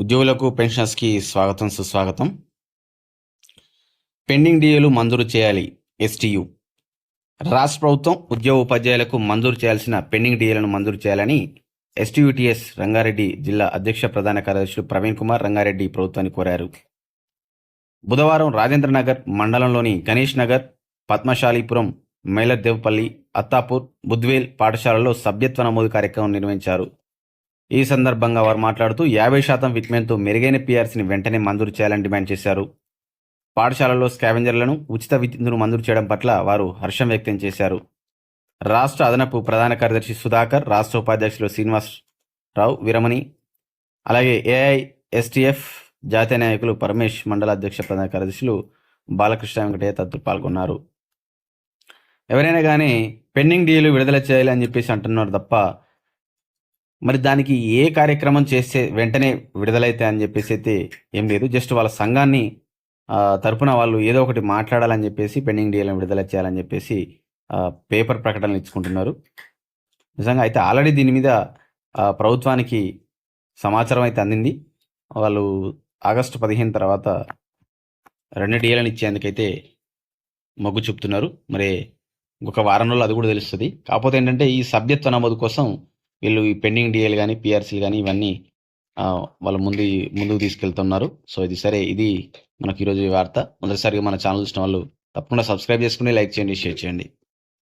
ఉద్యోగులకు పెన్షనర్స్కి స్వాగతం సుస్వాగతం. పెండింగ్ డిఏలు మంజూరు చేయాలి ఎస్టీయు. రాష్ట్ర ప్రభుత్వం ఉద్యోగ ఉపాధ్యాయులకు మంజూరు చేయాల్సిన పెండింగ్ డిఏలను మంజూరు చేయాలని ఎస్టీయూటీఎస్ రంగారెడ్డి జిల్లా అధ్యక్ష ప్రధాన కార్యదర్శులు ప్రవీణ్ కుమార్ రంగారెడ్డి ప్రభుత్వాన్ని కోరారు. బుధవారం రాజేంద్రనగర్ మండలంలోని గణేష్ నగర్ పద్మశాలీపురం మైలర్దేవపల్లి అత్తాపూర్ బుద్వేల్ పాఠశాలలో సభ్యత్వ నమోదు కార్యక్రమం నిర్వహించారు. ఈ సందర్భంగా వారు మాట్లాడుతూ యాభై శాతం విట్మెంతో మెరుగైన పీఆర్సీని వెంటనే మంజూరు చేయాలని డిమాండ్ చేశారు. పాఠశాలలో స్కావెంజర్లను ఉచిత విద్యుత్తును మంజూరు చేయడం పట్ల వారు హర్షం వ్యక్తం చేశారు. రాష్ట్ర అదనపు ప్రధాన కార్యదర్శి సుధాకర్ రాష్ట్ర ఉపాధ్యక్షులు శ్రీనివాస్ రావు వీరమణి అలాగే ఏఐఎస్టీఎఫ్ జాతీయ నాయకులు పరమేష్ మండల అధ్యక్ష ప్రధాన కార్యదర్శులు బాలకృష్ణ వెంకటయ్య తదితరులు పాల్గొన్నారు. ఎవరైనా కానీ పెండింగ్ డీలు విడుదల చేయాలి అని చెప్పేసి అంటున్నారు తప్ప మరి దానికి ఏ కార్యక్రమం చేస్తే వెంటనే విడుదలైతే అని చెప్పేసి అయితే ఏం లేదు. జస్ట్ వాళ్ళ సంఘాన్ని తరపున వాళ్ళు ఏదో ఒకటి మాట్లాడాలని చెప్పేసి పెండింగ్ డీలను విడుదల చేయాలని చెప్పేసి పేపర్ ప్రకటనలు ఇచ్చుకుంటున్నారు. నిజంగా అయితే ఆల్రెడీ దీని మీద ప్రభుత్వానికి సమాచారం అయితే అందింది. వాళ్ళు ఆగస్టు పదిహేను తర్వాత రెండు డీలను ఇచ్చేందుకైతే మొగ్గు చూపుతున్నారు. మరి ఒక వారం రోజులు అది కూడా తెలుస్తుంది. కాకపోతే ఏంటంటే ఈ సభ్యత్వ నమోదు కోసం వీళ్ళు ఈ పెండింగ్ డిఏలు కానీ పిఆర్సీలు కానీ ఇవన్నీ వాళ్ళ ముందు ముందుకు తీసుకెళ్తున్నారు. సో ఇది సరే ఇది మనకు ఈరోజు వార్త. మొదటిసారిగా మన ఛానల్ చూసిన వాళ్ళు తప్పకుండా సబ్స్క్రైబ్ చేసుకుని లైక్ చేయండి షేర్ చేయండి.